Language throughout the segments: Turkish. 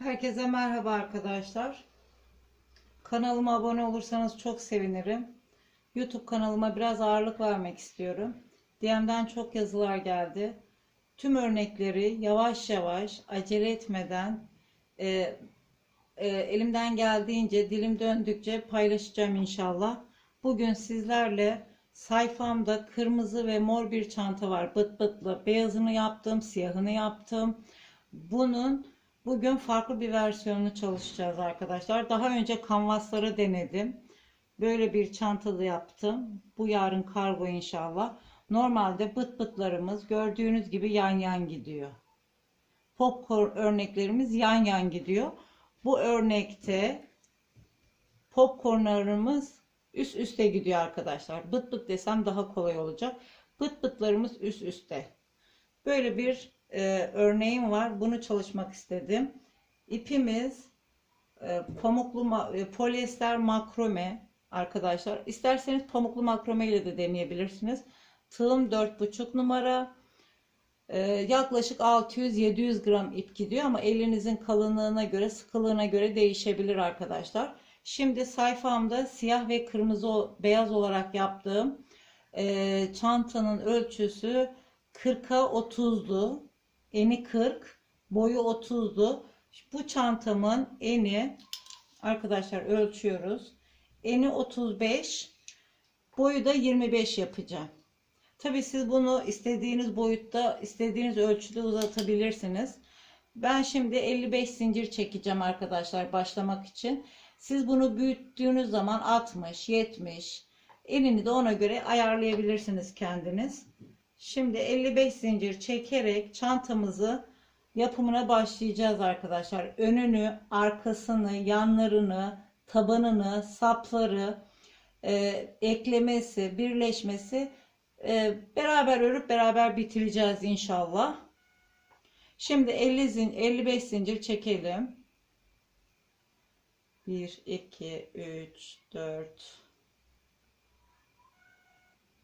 Herkese merhaba arkadaşlar. Kanalıma abone olursanız çok sevinirim. YouTube kanalıma biraz ağırlık vermek istiyorum. DM'den çok yazılar geldi. Tüm örnekleri yavaş yavaş acele etmeden e, e, elimden geldiğince dilim döndükçe paylaşacağım inşallah. Bugün sizlerle sayfamda kırmızı ve mor bir çanta var. Bıt bıtlı beyazını yaptım, siyahını yaptım. Bunun Bugün farklı bir versiyonunu çalışacağız arkadaşlar. Daha önce kanvasları denedim. Böyle bir çantalı yaptım. Bu yarın kargo inşallah. Normalde bıt bıtlarımız gördüğünüz gibi yan yan gidiyor. Popcorn örneklerimiz yan yan gidiyor. Bu örnekte popcornlarımız üst üste gidiyor arkadaşlar. Bıt bıt desem daha kolay olacak. Bıt bıtlarımız üst üste. Böyle bir e, örneğim var. Bunu çalışmak istedim. İpimiz e, pamuklu ma- e, polyester makrome arkadaşlar. İsterseniz pamuklu makrome ile de deneyebilirsiniz. Tığım 4,5 numara. E, yaklaşık 600-700 gram ip gidiyor ama elinizin kalınlığına göre sıkılığına göre değişebilir arkadaşlar. Şimdi sayfamda siyah ve kırmızı beyaz olarak yaptığım e, çantanın ölçüsü 40'a 30'lu eni 40 boyu 30'du bu çantamın eni arkadaşlar ölçüyoruz. Eni 35 boyu da 25 yapacağım. Tabi siz bunu istediğiniz boyutta istediğiniz ölçüde uzatabilirsiniz. Ben şimdi 55 zincir çekeceğim arkadaşlar başlamak için. Siz bunu büyüttüğünüz zaman 60 70 enini de ona göre ayarlayabilirsiniz kendiniz Şimdi 55 zincir çekerek çantamızı yapımına başlayacağız arkadaşlar. Önünü, arkasını, yanlarını, tabanını, sapları, e, eklemesi, birleşmesi e, beraber örüp beraber bitireceğiz inşallah. Şimdi 50 zin 55 zincir çekelim. 1 2 3 4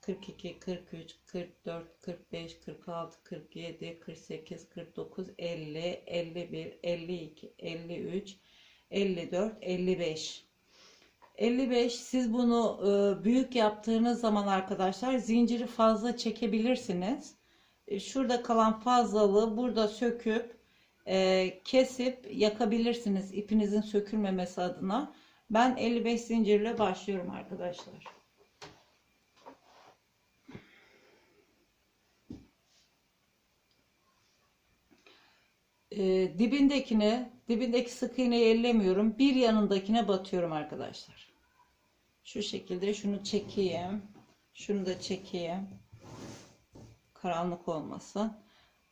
42, 43, 44, 45, 46, 47, 48, 49, 50, 51, 52, 53, 54, 55. 55 siz bunu e, büyük yaptığınız zaman arkadaşlar zinciri fazla çekebilirsiniz. E, şurada kalan fazlalığı burada söküp e, kesip yakabilirsiniz ipinizin sökülmemesi adına. Ben 55 zincirle başlıyorum arkadaşlar. E, dibindekine dibindeki sık iğneyi ellemiyorum. Bir yanındakine batıyorum arkadaşlar. Şu şekilde şunu çekeyim. Şunu da çekeyim. Karanlık olmasın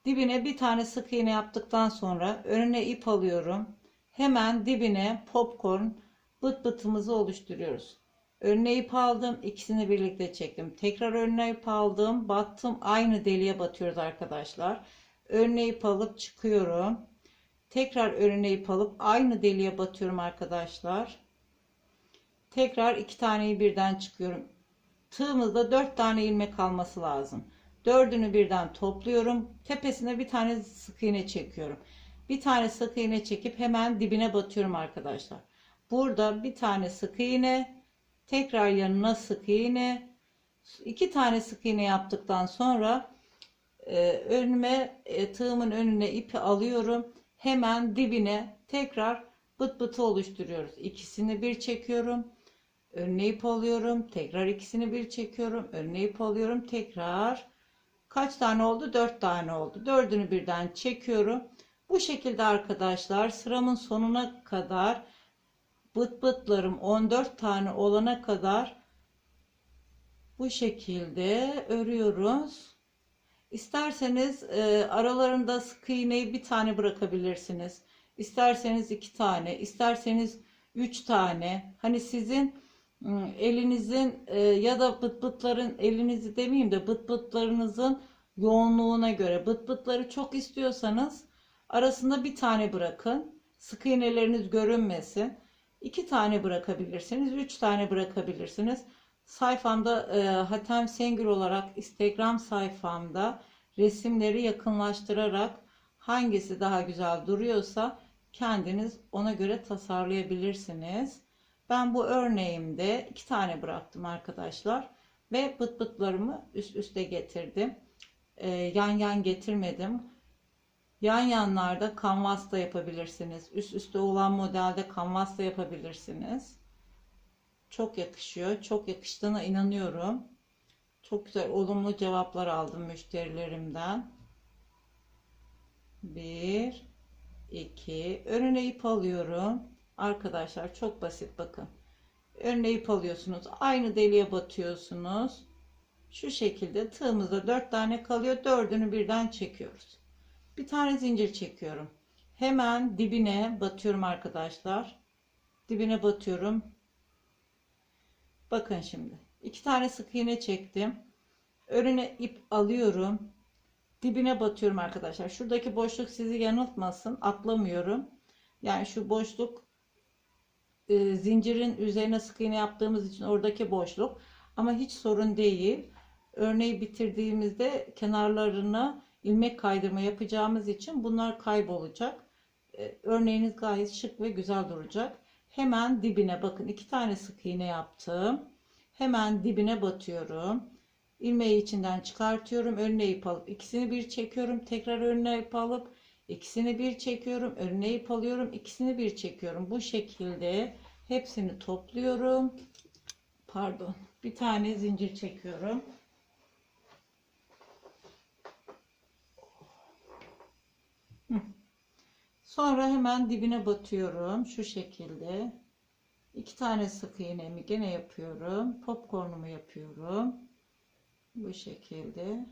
dibine bir tane sık iğne yaptıktan sonra önüne ip alıyorum. Hemen dibine popcorn bıt bıtımızı oluşturuyoruz. Önüne ip aldım. İkisini birlikte çektim. Tekrar önüne ip aldım. Battım. Aynı deliğe batıyoruz arkadaşlar ip alıp çıkıyorum. Tekrar önüne ip alıp aynı deliğe batıyorum arkadaşlar. Tekrar iki taneyi birden çıkıyorum. Tığımızda dört tane ilmek kalması lazım. Dördünü birden topluyorum. Tepesine bir tane sık iğne çekiyorum. Bir tane sık iğne çekip hemen dibine batıyorum arkadaşlar. Burada bir tane sık iğne, tekrar yanına sık iğne, iki tane sık iğne yaptıktan sonra e, önüme e, tığımın önüne ipi alıyorum. Hemen dibine tekrar bıt bıtı oluşturuyoruz. İkisini bir çekiyorum. Önüne ip alıyorum. Tekrar ikisini bir çekiyorum. Önüne ip alıyorum. Tekrar kaç tane oldu? Dört tane oldu. Dördünü birden çekiyorum. Bu şekilde arkadaşlar sıramın sonuna kadar bıt bıtlarım 14 tane olana kadar bu şekilde örüyoruz. İsterseniz e, aralarında sık iğneyi bir tane bırakabilirsiniz. İsterseniz iki tane, isterseniz 3 tane hani sizin ım, elinizin e, ya da bıt bıtların elinizi demeyeyim de bıt bıtlarınızın yoğunluğuna göre bıt bıtları çok istiyorsanız arasında bir tane bırakın. Sık iğneleriniz görünmesin. 2 tane bırakabilirsiniz. 3 tane bırakabilirsiniz. Sayfamda e, Hatem Sengül olarak Instagram sayfamda resimleri yakınlaştırarak hangisi daha güzel duruyorsa kendiniz ona göre tasarlayabilirsiniz. Ben bu örneğimde iki tane bıraktım arkadaşlar ve bıt bıtlarımı üst üste getirdim. Ee, yan yan getirmedim. Yan yanlarda kanvas da yapabilirsiniz. Üst üste olan modelde kanvas da yapabilirsiniz. Çok yakışıyor. Çok yakıştığına inanıyorum. Çok güzel olumlu cevaplar aldım müşterilerimden. Bir, iki. Önüne ip alıyorum. Arkadaşlar çok basit bakın. Önüne ip alıyorsunuz. Aynı deliğe batıyorsunuz. Şu şekilde tığımızda dört tane kalıyor. Dördünü birden çekiyoruz. Bir tane zincir çekiyorum. Hemen dibine batıyorum arkadaşlar. Dibine batıyorum. Bakın şimdi. iki tane sık iğne çektim. Önüne ip alıyorum. Dibine batıyorum arkadaşlar. Şuradaki boşluk sizi yanıltmasın. Atlamıyorum. Yani şu boşluk e, zincirin üzerine sık iğne yaptığımız için oradaki boşluk. Ama hiç sorun değil. Örneği bitirdiğimizde kenarlarına ilmek kaydırma yapacağımız için bunlar kaybolacak. E, örneğiniz gayet şık ve güzel duracak. Hemen dibine bakın iki tane sık iğne yaptım. Hemen dibine batıyorum. İlmeği içinden çıkartıyorum. Önüne ip alıp ikisini bir çekiyorum. Tekrar önüne ip alıp ikisini bir çekiyorum. Önüne ip alıyorum. ikisini bir çekiyorum. Bu şekilde hepsini topluyorum. Pardon. Bir tane zincir çekiyorum. Hı. Sonra hemen dibine batıyorum. Şu şekilde. İki tane sık iğnemi gene yapıyorum. Popcornumu yapıyorum. Bu şekilde.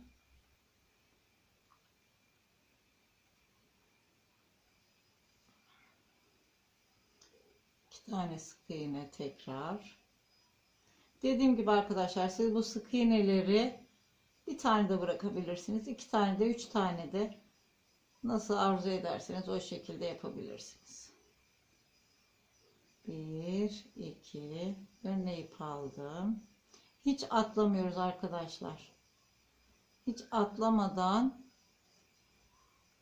İki tane sık iğne tekrar. Dediğim gibi arkadaşlar siz bu sık iğneleri bir tane de bırakabilirsiniz. iki tane de üç tane de nasıl arzu ederseniz o şekilde yapabilirsiniz. Bir, iki, önüne ip aldım. Hiç atlamıyoruz arkadaşlar. Hiç atlamadan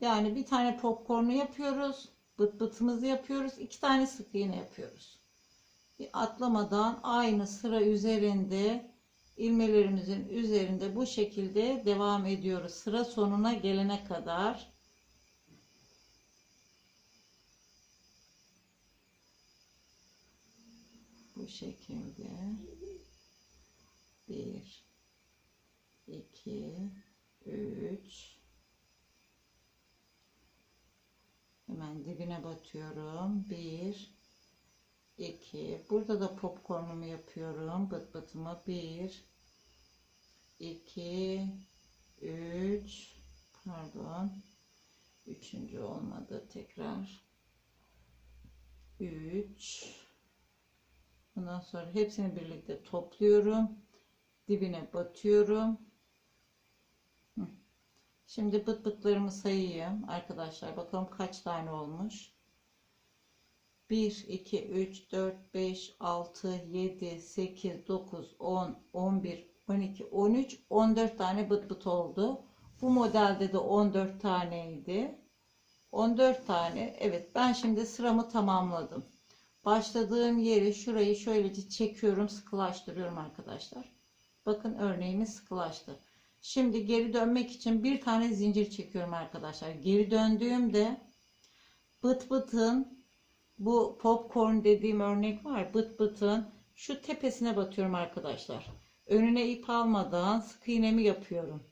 yani bir tane popcornu yapıyoruz. Bıt bıtımızı yapıyoruz. iki tane sık iğne yapıyoruz. Bir atlamadan aynı sıra üzerinde ilmelerimizin üzerinde bu şekilde devam ediyoruz. Sıra sonuna gelene kadar. Bu şekilde. 1 2 3 Hemen dibine batıyorum. 1 2 Burada da popcornumu yapıyorum. Bıt bıtımı 1 2 3 Pardon. Üçüncü olmadı tekrar. 3 Ondan sonra hepsini birlikte topluyorum. Dibine batıyorum. Şimdi bıt bıtlarımı sayayım arkadaşlar. Bakalım kaç tane olmuş. 1, 2, 3, 4, 5, 6, 7, 8, 9, 10, 11, 12, 13, 14 tane bıt bıt oldu. Bu modelde de 14 taneydi. 14 tane. Evet ben şimdi sıramı tamamladım. Başladığım yeri şurayı şöylece çekiyorum sıkılaştırıyorum arkadaşlar. Bakın örneğimiz sıkılaştı. Şimdi geri dönmek için bir tane zincir çekiyorum arkadaşlar. Geri döndüğümde bıt bıtın bu popcorn dediğim örnek var. Bıt bıtın şu tepesine batıyorum arkadaşlar. Önüne ip almadan sık iğnemi yapıyorum.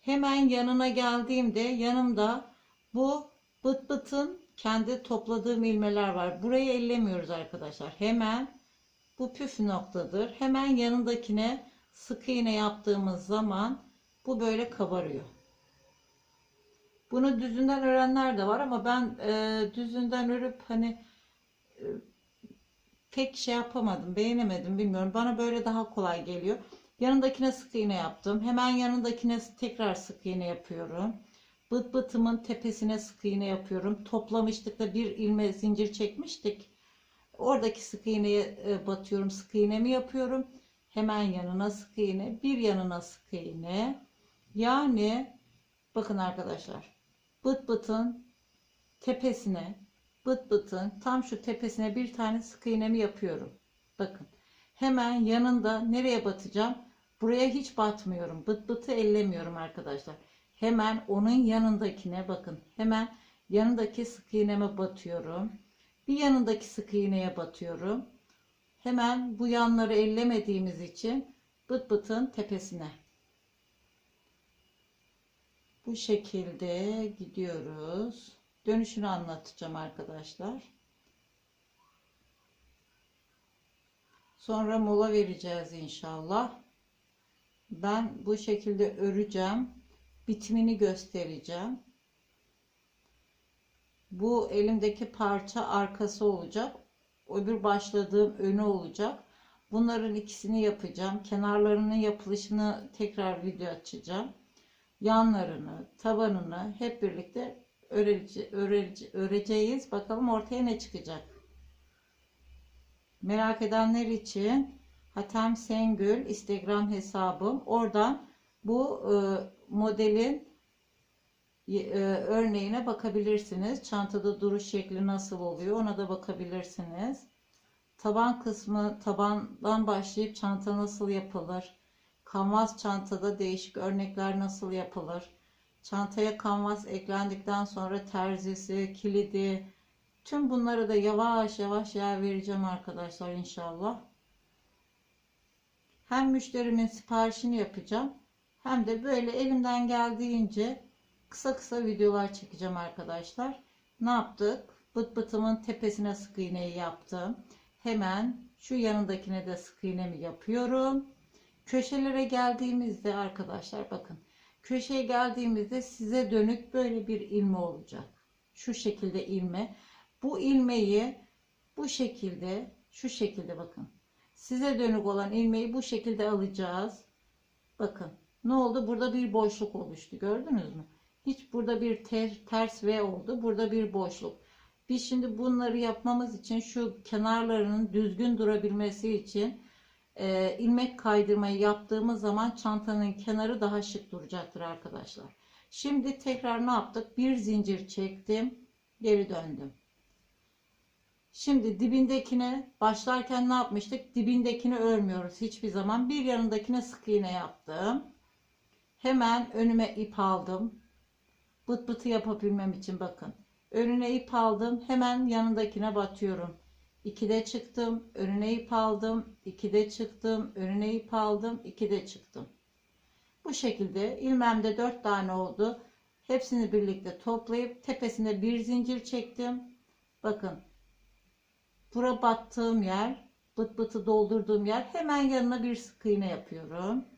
Hemen yanına geldiğimde yanımda bu bıt bıtın kendi topladığım ilmeler var. Burayı ellemiyoruz arkadaşlar. Hemen bu püf noktadır. Hemen yanındakine sık iğne yaptığımız zaman bu böyle kabarıyor. Bunu düzünden öğrenler de var ama ben e, düzünden örüp hani e, pek şey yapamadım, beğenemedim bilmiyorum. Bana böyle daha kolay geliyor. Yanındakine sık iğne yaptım. Hemen yanındakine tekrar sık iğne yapıyorum. Bıt bıtımın tepesine sık iğne yapıyorum. Toplamıştık da bir ilme zincir çekmiştik. Oradaki sık iğneye e, batıyorum. Sık iğnemi yapıyorum. Hemen yanına sık iğne. Bir yanına sık iğne. Yani bakın arkadaşlar. Bıt bıtın tepesine bıt bıtın tam şu tepesine bir tane sık iğnemi yapıyorum. Bakın. Hemen yanında nereye batacağım? Buraya hiç batmıyorum. Bıt bıtı ellemiyorum arkadaşlar. Hemen onun yanındakine bakın. Hemen yanındaki sık iğneme batıyorum. Bir yanındaki sık iğneye batıyorum. Hemen bu yanları ellemediğimiz için bıt bıtın tepesine. Bu şekilde gidiyoruz. Dönüşünü anlatacağım arkadaşlar. Sonra mola vereceğiz inşallah. Ben bu şekilde öreceğim. Bitimini göstereceğim. Bu elimdeki parça arkası olacak. Öbür başladığım önü olacak. Bunların ikisini yapacağım. Kenarlarının yapılışını tekrar video açacağım. Yanlarını, tabanını hep birlikte örece, örece, öreceğiz. Bakalım ortaya ne çıkacak. Merak edenler için Hatem Sengül Instagram hesabım. Oradan bu e, modelin e, örneğine bakabilirsiniz. Çantada duruş şekli nasıl oluyor ona da bakabilirsiniz. Taban kısmı tabandan başlayıp çanta nasıl yapılır? Kanvas çantada değişik örnekler nasıl yapılır? Çantaya kanvas eklendikten sonra terzisi, kilidi, tüm bunları da yavaş yavaş yer vereceğim arkadaşlar inşallah. Hem müşterimin siparişini yapacağım hem de böyle elimden geldiğince kısa kısa videolar çekeceğim arkadaşlar. Ne yaptık? Bıt bıtımın tepesine sık iğneyi yaptım. Hemen şu yanındakine de sık iğnemi yapıyorum. Köşelere geldiğimizde arkadaşlar bakın. Köşeye geldiğimizde size dönük böyle bir ilme olacak. Şu şekilde ilme. Bu ilmeği bu şekilde şu şekilde bakın. Size dönük olan ilmeği bu şekilde alacağız. Bakın ne oldu? Burada bir boşluk oluştu. Gördünüz mü? Hiç burada bir ter, ters V oldu. Burada bir boşluk. Biz şimdi bunları yapmamız için şu kenarlarının düzgün durabilmesi için e, ilmek kaydırmayı yaptığımız zaman çantanın kenarı daha şık duracaktır arkadaşlar. Şimdi tekrar ne yaptık? Bir zincir çektim. Geri döndüm. Şimdi dibindekine başlarken ne yapmıştık? Dibindekini örmüyoruz hiçbir zaman. Bir yanındakine sık iğne yaptım. Hemen önüme ip aldım. Bıt bıtı yapabilmem için bakın. Önüne ip aldım. Hemen yanındakine batıyorum. 2'de çıktım. Önüne ip aldım. 2'de çıktım. Önüne ip aldım. 2'de çıktım. Bu şekilde ilmemde 4 tane oldu. Hepsini birlikte toplayıp tepesine bir zincir çektim. Bakın. Bura battığım yer, bıt bıtı doldurduğum yer hemen yanına bir sık iğne yapıyorum.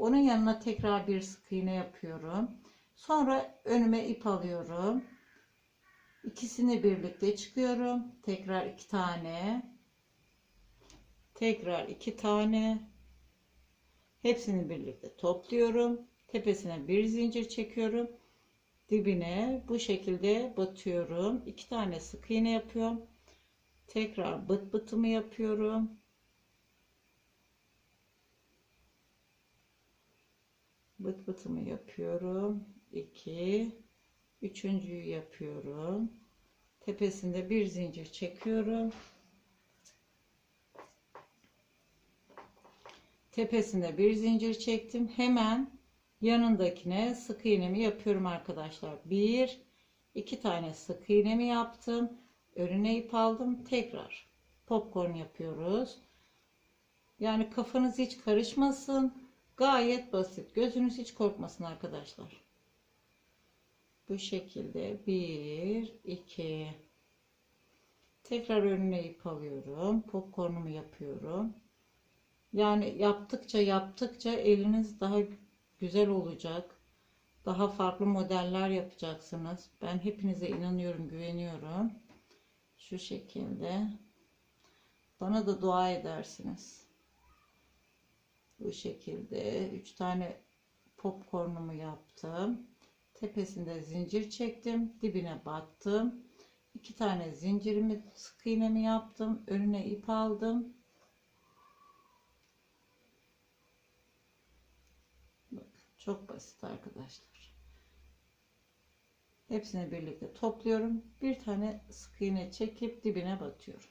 Onun yanına tekrar bir sık iğne yapıyorum. Sonra önüme ip alıyorum. İkisini birlikte çıkıyorum. Tekrar iki tane. Tekrar iki tane. Hepsini birlikte topluyorum. Tepesine bir zincir çekiyorum. Dibine bu şekilde batıyorum. İki tane sık iğne yapıyorum. Tekrar bıt bıtımı yapıyorum. Bıt bıtımı yapıyorum. 2 üçüncüyü yapıyorum. Tepesinde bir zincir çekiyorum. Tepesinde bir zincir çektim. Hemen yanındakine sık iğnemi yapıyorum arkadaşlar. Bir, iki tane sık iğnemi yaptım. Önüne ip aldım. Tekrar popcorn yapıyoruz. Yani kafanız hiç karışmasın. Gayet basit. Gözünüz hiç korkmasın arkadaşlar. Bu şekilde bir, iki. Tekrar önüne ip alıyorum. Popcornumu yapıyorum. Yani yaptıkça yaptıkça eliniz daha güzel olacak. Daha farklı modeller yapacaksınız. Ben hepinize inanıyorum, güveniyorum. Şu şekilde. Bana da dua edersiniz. Bu şekilde 3 tane popcornumu yaptım. Tepesinde zincir çektim. Dibine battım. 2 tane zincirimi sık iğnemi yaptım. Önüne ip aldım. Bakın çok basit arkadaşlar. Hepsini birlikte topluyorum. Bir tane sık iğne çekip dibine batıyorum.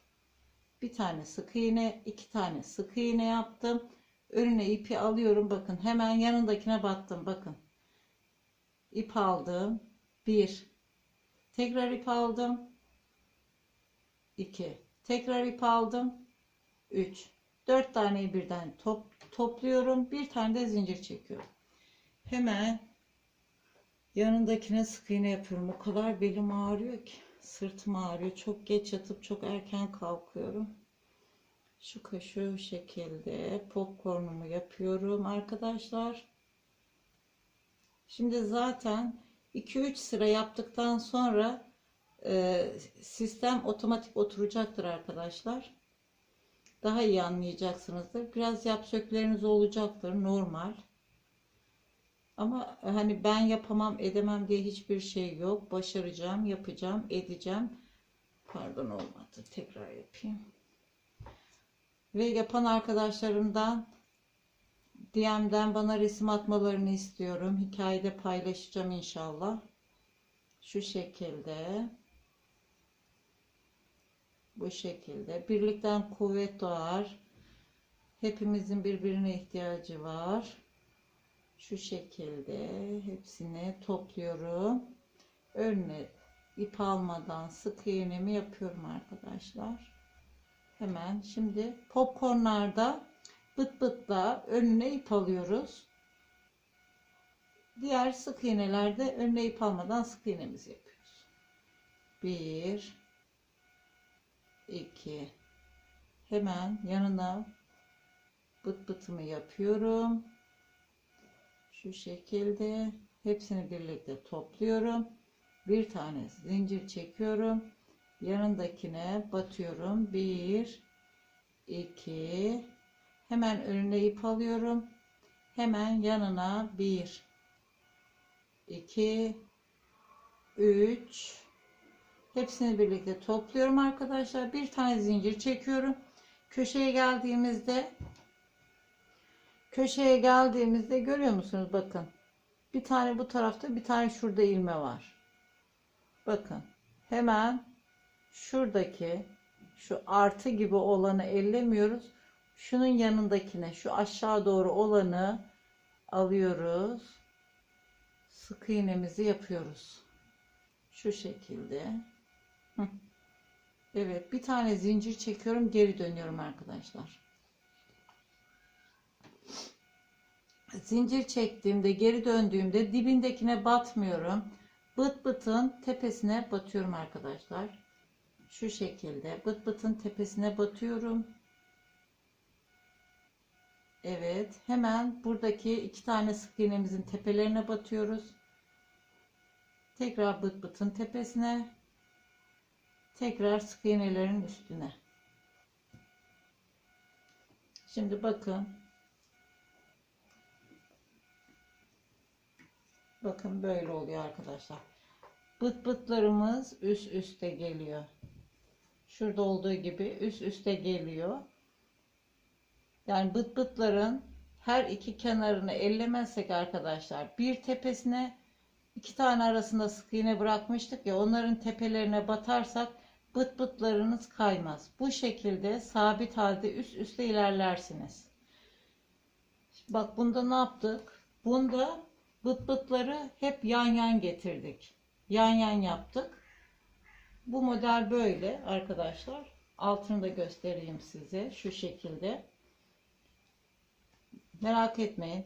Bir tane sık iğne, iki tane sık iğne yaptım. Önüne ipi alıyorum. Bakın hemen yanındakine battım. Bakın. İp aldım. Bir. Tekrar ip aldım. İki. Tekrar ip aldım. Üç. Dört taneyi birden top, topluyorum. Bir tane de zincir çekiyorum. Hemen yanındakine sık iğne yapıyorum. O kadar belim ağrıyor ki. Sırtım ağrıyor. Çok geç yatıp çok erken kalkıyorum. Şu şu şekilde popcornumu yapıyorum arkadaşlar. Şimdi zaten 2-3 sıra yaptıktan sonra e, sistem otomatik oturacaktır arkadaşlar. Daha iyi anlayacaksınızdır. Biraz yap sökleriniz olacaktır normal. Ama hani ben yapamam edemem diye hiçbir şey yok. Başaracağım, yapacağım, edeceğim. Pardon olmadı. Tekrar yapayım. Ve yapan arkadaşlarımdan DM'den bana resim atmalarını istiyorum. Hikayede paylaşacağım inşallah. Şu şekilde. Bu şekilde. Birlikten kuvvet doğar. Hepimizin birbirine ihtiyacı var. Şu şekilde hepsini topluyorum. Önüne ip almadan sık iğnemi yapıyorum arkadaşlar. Hemen şimdi popcornlarda bıt bıtla önüne ip alıyoruz. Diğer sık iğnelerde önüne ip almadan sık iğnemizi yapıyoruz. 1 2 Hemen yanına bıt bıtımı yapıyorum. Şu şekilde hepsini birlikte topluyorum. Bir tane zincir çekiyorum. Yanındakine batıyorum. 1 2 Hemen önüne ip alıyorum. Hemen yanına 1 2 3 Hepsini birlikte topluyorum arkadaşlar. Bir tane zincir çekiyorum. Köşeye geldiğimizde köşeye geldiğimizde görüyor musunuz? Bakın. Bir tane bu tarafta, bir tane şurada ilme var. Bakın. Hemen şuradaki şu artı gibi olanı ellemiyoruz. Şunun yanındakine, şu aşağı doğru olanı alıyoruz. Sık iğnemizi yapıyoruz. Şu şekilde. Evet, bir tane zincir çekiyorum, geri dönüyorum arkadaşlar. Zincir çektiğimde, geri döndüğümde dibindekine batmıyorum. Bıt bıtın tepesine batıyorum arkadaşlar. Şu şekilde bıt bıtın tepesine batıyorum. Evet, hemen buradaki iki tane sık iğnemizin tepelerine batıyoruz. Tekrar bıt bıtın tepesine. Tekrar sık iğnelerin üstüne. Şimdi bakın. Bakın böyle oluyor arkadaşlar. Bıt bıtlarımız üst üste geliyor. Şurada olduğu gibi üst üste geliyor. Yani bıt bıtların her iki kenarını ellemezsek arkadaşlar bir tepesine iki tane arasında sık iğne bırakmıştık ya onların tepelerine batarsak bıt bıtlarınız kaymaz. Bu şekilde sabit halde üst üste ilerlersiniz. Bak bunda ne yaptık? Bunda bıt bıtları hep yan yan getirdik. Yan yan yaptık. Bu model böyle arkadaşlar. Altını da göstereyim size şu şekilde. Merak etmeyin.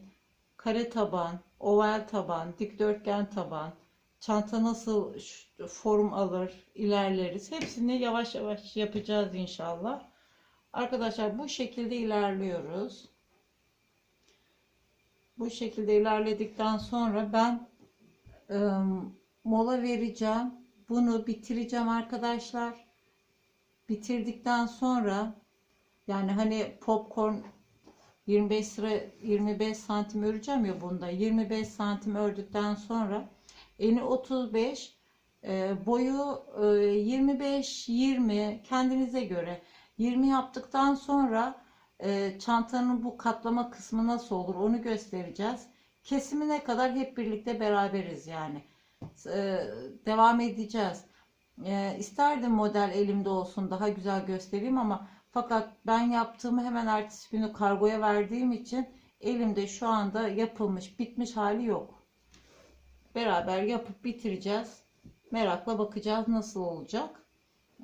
Kare taban, oval taban, dikdörtgen taban, çanta nasıl form alır, ilerleriz. Hepsini yavaş yavaş yapacağız inşallah. Arkadaşlar bu şekilde ilerliyoruz. Bu şekilde ilerledikten sonra ben ıı, mola vereceğim. Bunu bitireceğim arkadaşlar. Bitirdikten sonra Yani hani popcorn 25 sıra 25 santim öreceğim ya bunda. 25 santim ördükten sonra eni 35 e, boyu e, 25 20 kendinize göre 20 yaptıktan sonra e, çantanın bu katlama kısmı nasıl olur onu göstereceğiz. Kesimine kadar hep birlikte beraberiz yani. E, devam edeceğiz. E, isterdim model elimde olsun daha güzel göstereyim ama fakat ben yaptığımı hemen ertesi günü kargoya verdiğim için elimde şu anda yapılmış bitmiş hali yok. Beraber yapıp bitireceğiz. Merakla bakacağız nasıl olacak.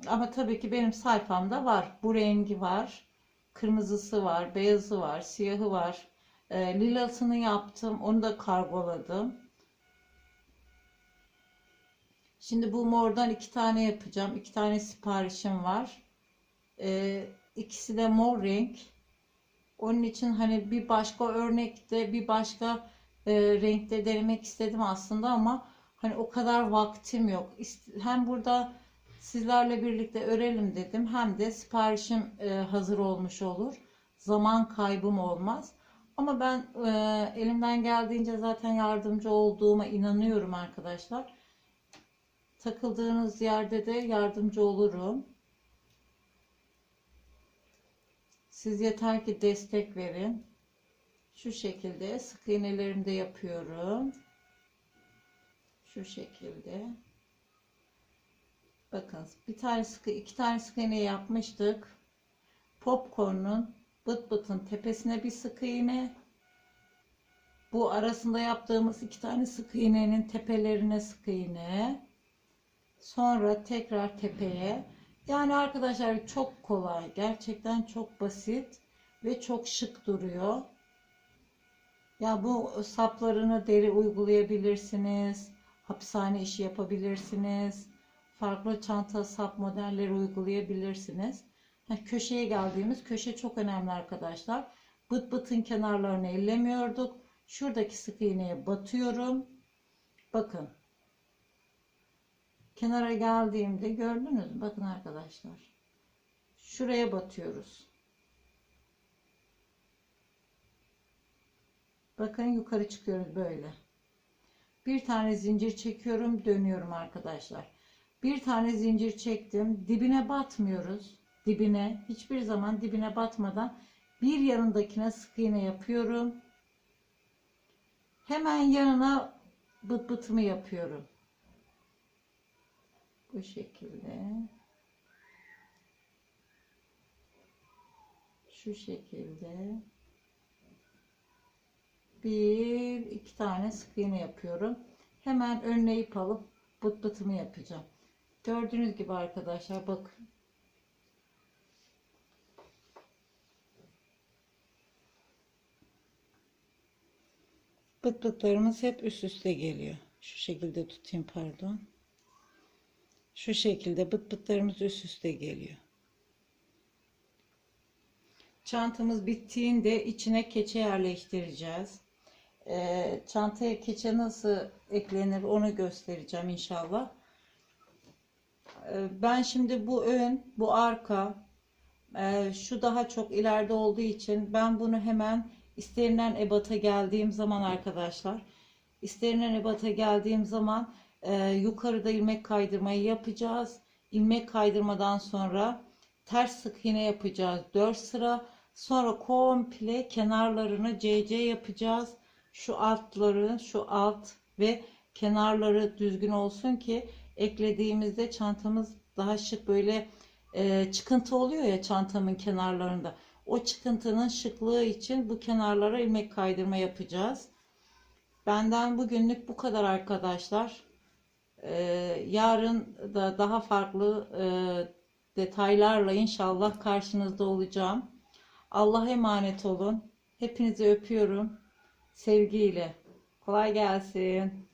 Ama tabii ki benim sayfamda var. Bu rengi var. Kırmızısı var. Beyazı var. Siyahı var. E, lilasını yaptım. Onu da kargoladım. Şimdi bu mordan iki tane yapacağım. İki tane siparişim var. E, ikisi de mor renk. Onun için hani bir başka örnekte bir başka e, renkte denemek istedim aslında ama hani o kadar vaktim yok. Hem burada sizlerle birlikte örelim dedim hem de siparişim e, hazır olmuş olur. Zaman kaybım olmaz. Ama ben e, elimden geldiğince zaten yardımcı olduğuma inanıyorum arkadaşlar. Takıldığınız yerde de yardımcı olurum. Siz yeter ki destek verin. Şu şekilde sık iğnelerimi de yapıyorum. Şu şekilde. Bakın bir tane sıkı iki tane sık iğne yapmıştık. Popcorn'un bıt bıtın tepesine bir sık iğne. Bu arasında yaptığımız iki tane sık iğnenin tepelerine sık iğne. Sonra tekrar tepeye. Yani arkadaşlar çok kolay. Gerçekten çok basit ve çok şık duruyor. Ya bu saplarını deri uygulayabilirsiniz. Hapishane işi yapabilirsiniz. Farklı çanta sap modelleri uygulayabilirsiniz. Köşeye geldiğimiz köşe çok önemli arkadaşlar. Bıt bıtın kenarlarını ellemiyorduk. Şuradaki sık iğneye batıyorum. Bakın. Kenara geldiğimde gördünüz? Bakın arkadaşlar. Şuraya batıyoruz. Bakın yukarı çıkıyoruz böyle. Bir tane zincir çekiyorum, dönüyorum arkadaşlar. Bir tane zincir çektim, dibine batmıyoruz. Dibine, hiçbir zaman dibine batmadan bir yanındakine sık iğne yapıyorum. Hemen yanına bıt bıtımı yapıyorum. Bu şekilde. Şu şekilde. Bir, iki tane sık iğne yapıyorum. Hemen önüne ip alıp bıt bıtımı yapacağım. Gördüğünüz gibi arkadaşlar bakın. Bıt bıtlarımız hep üst üste geliyor. Şu şekilde tutayım pardon. Şu şekilde bıt bıtlarımız üst üste geliyor. Çantamız bittiğinde içine keçe yerleştireceğiz. Ee, çantaya keçe nasıl eklenir onu göstereceğim inşallah. Ee, ben şimdi bu ön, bu arka, e, şu daha çok ileride olduğu için ben bunu hemen istenilen ebata geldiğim zaman arkadaşlar, istenilen ebata geldiğim zaman e, yukarıda ilmek kaydırmayı yapacağız. İlmek kaydırmadan sonra ters sık iğne yapacağız 4 sıra. Sonra komple kenarlarını CC yapacağız. Şu altları, şu alt ve kenarları düzgün olsun ki eklediğimizde çantamız daha şık böyle e, çıkıntı oluyor ya çantamın kenarlarında. O çıkıntının şıklığı için bu kenarlara ilmek kaydırma yapacağız. Benden bugünlük bu kadar arkadaşlar. Ee, yarın da daha farklı e, detaylarla inşallah karşınızda olacağım. Allah'a emanet olun. Hepinizi öpüyorum. Sevgiyle. Kolay gelsin.